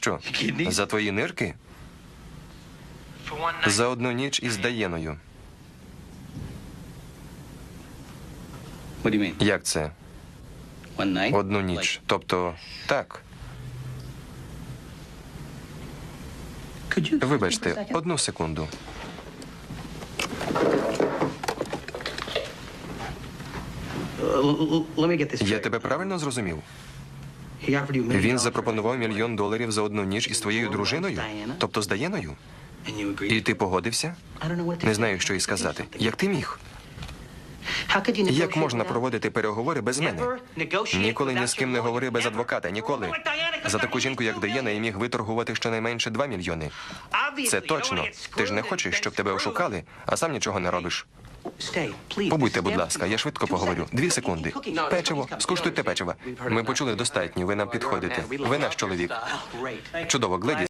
Що? За твої нирки? За одну ніч із Даєною. Як це? Одну ніч. Тобто, так. Вибачте, одну секунду. Я тебе правильно зрозумів? Він запропонував мільйон доларів за одну ніч із твоєю дружиною? Тобто з Даєною? І ти погодився? Не знаю, що і сказати. Як ти міг? Як можна проводити переговори без мене? Ніколи ні з ким не говори без адвоката. Ніколи. За таку жінку, як Даєна, я міг виторгувати щонайменше 2 мільйони. Це точно. Ти ж не хочеш, щоб тебе ошукали, а сам нічого не робиш. Побудьте, будь ласка, я швидко поговорю. Дві секунди. Печиво, скуштуйте печиво. Ми почули достатньо. Ви нам підходите. Ви наш чоловік. Чудово, Гледі.